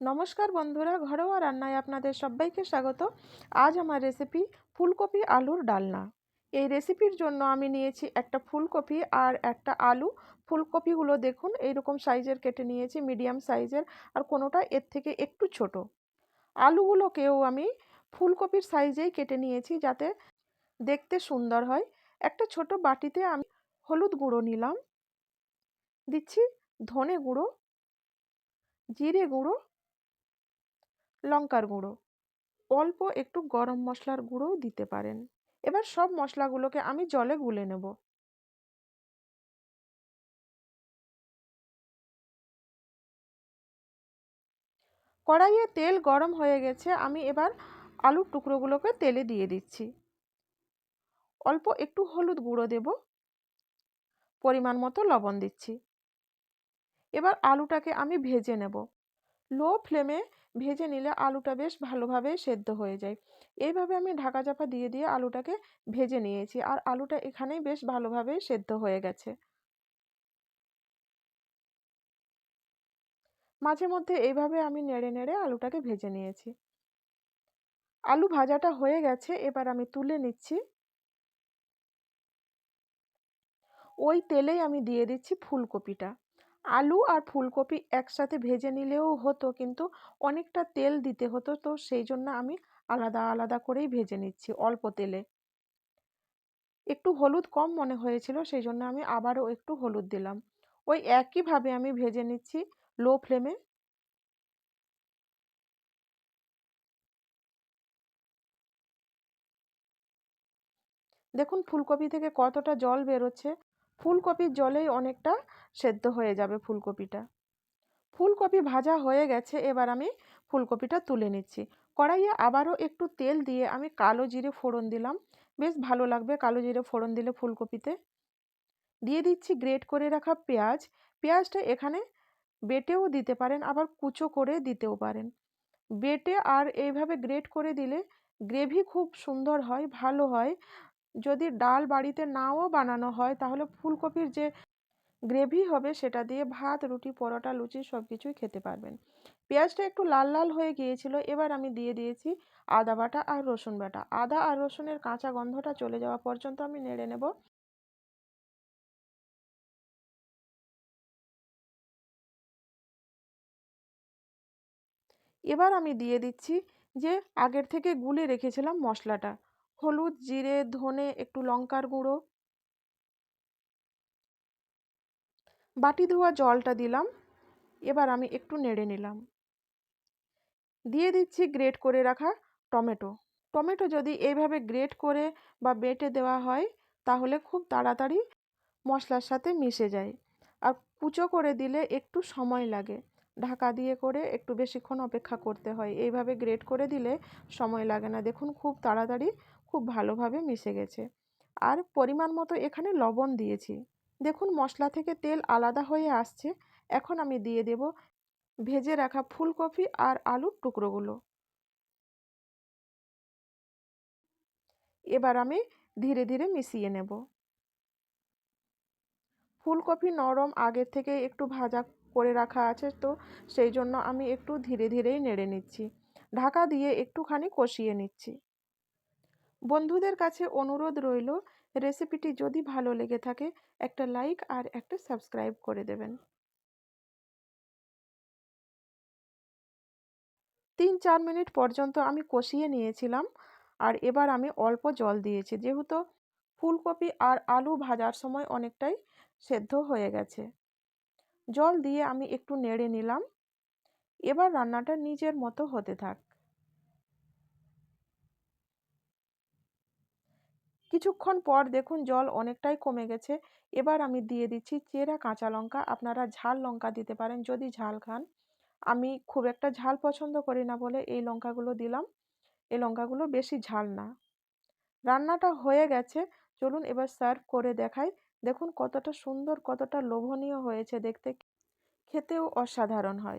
নমস্কার বন্ধুরা, ঘরোয়া রান্নায় আপনাদের সবাইকে স্বাগত। আজ আমার রেসিপি ফুলকপি আলুর ডালনা। এই রেসিপির জন্য আমি নিয়েছি একটা ফুলকপি আর একটা আলু। ফুলকপিগুলো দেখুন, এইরকম সাইজের কেটে নিয়েছি, মিডিয়াম সাইজের, আর কোনোটা এর থেকে একটু ছোট। আলুগুলোকেও আমি ফুলকপির সাইজেই কেটে নিয়েছি যাতে দেখতে সুন্দর হয়। একটা ছোট বাটিতে আমি হলুদ গুঁড়ো নিলাম। দিচ্ছি ধনে গুঁড়ো, জিরে গুঁড়ো লঙ্কার গুঁড়ো। অল্প একটু গরম মশলার গুঁড়োও দিতে পারেন। এবার সব মশলাগুলোকে আমি জলে গুলে নেব। কড়াইয়ে তেল গরম হয়ে গেছে, আমি এবার আলুর টুকরোগুলোকে তেলে দিয়ে দিচ্ছি। অল্প একটু হলুদ গুঁড়ো দেব। পরিমাণ মতো লবণ দিচ্ছি। এবার আলুটাকে আমি ভেজে নেব। লো ফ্লেমে ভেজে নিলে আলুটা বেশ ভালোভাবে সেদ্ধ হয়ে যায়। এইভাবে আমি ঢাকা চাপা দিয়ে দিয়ে আলুটাকে ভেজে নিয়েছি আর আলুটা এখানেই বেশ ভালোভাবে সেদ্ধ হয়ে গেছে। মাঝে মধ্যে এইভাবে আমি নেড়ে নেড়ে আলুটাকে ভেজে নিয়েছি। আলু ভাজাটা হয়ে গেছে, এবার আমি তুলে নিচ্ছি। ওই তেলেই আমি দিয়ে দিচ্ছি ফুলকপিটা। আলু আর ফুলকপি একসাথে ভেজে নিলেও হতো, কিন্তু অনেকটা তেল দিতে হতো। তো সেই জন্য আমি আলাদা আলাদা করেই ভেজে নিচ্ছি অল্প তেলে। একটু হলুদ কম মনে হয়েছিল, সেই জন্য আমি আবারও একটু হলুদ দিলাম। ওই একইভাবে আমি ভেজে নিচ্ছি লো ফ্লেমে। দেখুন, ফুলকপি থেকে কতটা জল বেরোচ্ছে। ফুলকপির জলেই অনেকটা সেদ্ধ হয়ে যাবে ফুলকপিটা। ফুলকপি ভাজা হয়ে গেছে, এবার আমি ফুলকপিটা তুলে নিচ্ছি। কড়াইয়ে আবারও একটু তেল দিয়ে আমি কালো জিরে ফোড়ন দিলাম। বেশ ভালো লাগবে কালো জিরে ফোড়ন দিলে ফুলকপিতে। দিয়ে দিচ্ছি গ্রেট করে রাখা পেঁয়াজ। পেঁয়াজটা এখানে বেটেও দিতে পারেন, আবার কুচো করে দিতেও পারেন। বেটে আর এইভাবে গ্রেট করে দিলে গ্রেভি খুব সুন্দর হয়, ভালো হয়। যদি ডাল বাড়িতে নাও বানানো হয়, তাহলে ফুলকপির যে গ্রেভি হবে সেটা দিয়ে ভাত, রুটি, পরোটা, লুচি সব কিছুই খেতে পারবেন। পেঁয়াজটা একটু লাল লাল হয়ে গিয়েছিল, এবার আমি দিয়ে দিয়েছি আদা বাটা আর রসুন বাটা। আদা আর রসুনের কাঁচা গন্ধটা চলে যাওয়া পর্যন্ত আমি নেড়ে নেব। এবার আমি দিয়ে দিচ্ছি যে আগের থেকে গুলে রেখেছিলাম মশলাটা। হলুদ, জিরে, ধনে, একটু লঙ্কার গুঁড়ো। বাটি ধোয়া জলটা দিলাম। এবার আমি একটু নেড়ে নিলাম। দিয়ে দিচ্ছি গ্রেট করে রাখা টমেটো। টমেটো যদি এইভাবে গ্রেট করে বা বেটে দেওয়া হয়, তাহলে খুব তাড়াতাড়ি মশলার সাথে মিশে যায়। আর কুচো করে দিলে একটু সময় লাগে। ঢাকা দিয়ে করে একটু বেশিক্ষণ অপেক্ষা করতে হয়। এইভাবে গ্রেট করে দিলে সময় লাগে না। দেখুন, খুব তাড়াতাড়ি খুব ভালোভাবে মিশে গেছে। আর পরিমাণ মতো এখানে লবণ দিয়েছি। দেখুন, মশলা থেকে তেল আলাদা হয়ে আসছে। এখন আমি দিয়ে দেব ভেজে রাখা ফুলকপি আর আলুর টুকরোগুলো। এবার আমি ধীরে ধীরে মিশিয়ে নেব। ফুলকপি নরম আগের থেকে একটু ভাজা করে রাখা আছে তো, সেই জন্য আমি একটু ধীরে ধীরেই নেড়ে নিচ্ছি। ঢাকা দিয়ে একটুখানি কষিয়ে নিচ্ছি। বন্ধুদের কাছে অনুরোধ রইল, রেসিপিটি যদি ভালো লেগে থাকে, একটা লাইক আর একটা সাবস্ক্রাইব করে দেবেন। তিন চার মিনিট পর্যন্ত আমি কষিয়ে নিয়েছিলাম আর এবার আমি অল্প জল দিয়েছি, যেহেতু ফুলকপি আর আলু ভাজার সময় অনেকটাই সেদ্ধ হয়ে গেছে। জল দিয়ে আমি একটু নেড়ে নিলাম। এবার রান্নাটা নিজের মতো হতে থাক। কিছুক্ষণ পর দেখুন জল অনেকটাই কমে গেছে। এবার আমি দিয়ে দিচ্ছি চেরা কাঁচা লঙ্কা। আপনারা ঝাল লঙ্কা দিতে পারেন যদি ঝাল খান। আমি খুব একটা ঝাল পছন্দ করি না বলে এই লঙ্কাগুলো দিলাম। এই লঙ্কাগুলো বেশি ঝাল না। রান্নাটা হয়ে গেছে। চলুন এবার সার্ভ করে দেখাই। দেখুন কতটা সুন্দর, কতটা লোভনীয় হয়েছে দেখতে। খেতেও অসাধারণ হয়।